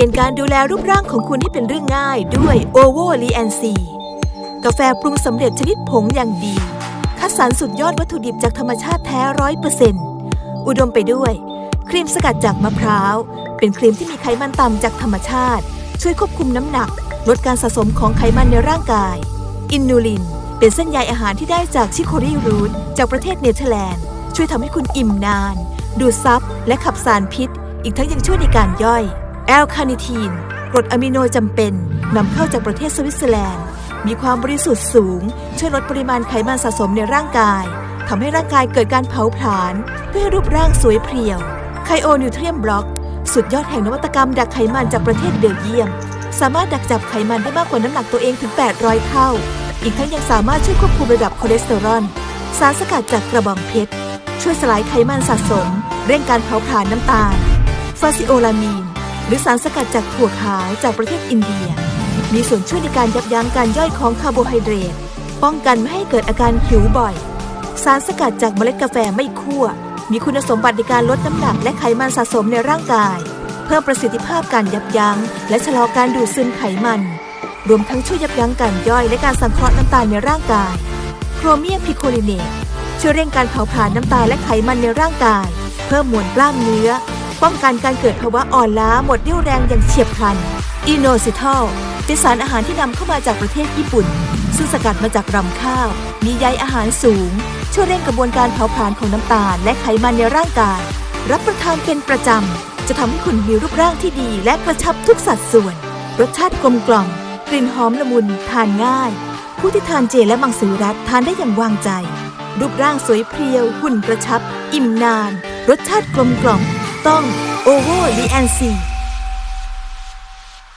ลี่ยนการดูแลรูปร่างของคุณให้เป็นเรื่องง่ายด้วยโอโวลีแอนซีกาแฟปรุงสำเร็จชนิดผงอย่างดี คัดสรรสุดยอดวัตถุดิบจากธรรมชาติแท้ร้อยเปอร์เซ็นต์อุดมไปด้วย ครีมสกัดจากมะพร้าว เป็นครีมที่มีไขมันต่ำจากธรรมชาติ ช่วยควบคุมน้ำหนัก ลดการสะสมของไขมันในร่างกาย อินนูลิน เป็นเส้นใยอาหารที่ได้จากชิโครีรูทจากประเทศเนเธอร์แลนด์ ช่วยทำให้คุณอิ่มนาน ดูดซับและขับสารพิษ อีกทั้งยังช่วยในการย่อย แอลคาเนทีนกรดอะมิโนจำเป็นนำเข้าจากประเทศสวิตเซอร์แลนด์ มีความบริสุทธิ์สูง ช่วยลดปริมาณไขมันสะสมในร่างกายทำให้ร่างกายเกิดการเผาผลาญเพื่อให้รูปร่างสวยเพรียวไคโอนิวเทรียมบล็อก สุดยอดแห่งนวัตกรรมดักไขมันจากประเทศเบลเยียม สามารถดักจับไขมันได้มากกว่าน้ำหนักตัวเองถึง 800 เท่า อีกทั้งยังสามารถช่วยควบคุมระดับคอเลสเตอรอลสารสกัดจากกระบองเพชรช่วยสลายไขมันสะสม เร่งการเผาผลาญน้ำตาลฟาซิโอลามีน หรือสารสกัดจากถั่วขาวจากประเทศอินเดีย มีส่วนช่วยในการยับยั้งการย่อยของคาร์โบไฮเดรต ป้องกันไม่ให้เกิดอาการหิวบ่อย สารสกัดจากเมล็ดกาแฟไม่คั่ว มีคุณสมบัติในการลดน้ำหนักและไขมันสะสมในร่างกาย เพิ่มประสิทธิภาพการยับยั้ง และชะลอการดูดซึมไขมัน รวมทั้งช่วยยับยั้งการย่อยและการสังเคราะห์น้ำตาลในร่างกาย โครเมียมพิโคลิเนตช่วยเร่งการเผาผลาญน้ำตาลและไขมันในร่างกาย เพิ่มมวลกล้ามเนื้อ ป้องกันการเกิดภาวะอ่อนล้าหมดเรี่ยวแรงอย่างเฉียบพลันอิโนซิทอลเป็นสารอาหารที่นำเข้ามาจากประเทศญี่ปุ่น ซึ่งสกัดมาจากรำข้าว มีใยอาหารสูง ช่วยเร่งกระบวนการเผาผลาญของน้ำตาลและไขมันในร่างกาย รับประทานเป็นประจำ จะทำให้คุณมีรูปร่างที่ดีและกระชับทุกสัดส่วน รสชาติกลมกล่อม กลิ่นหอมละมุน ทานง่าย ผู้ที่ทานเจและมังสวิรัตทานได้อย่างวางใจ รูปร่างสวยเพรียว หุ่นกระชับ อิ่มนาน รสชาติกลมกล่อม ต้องโอโวลีแอนซี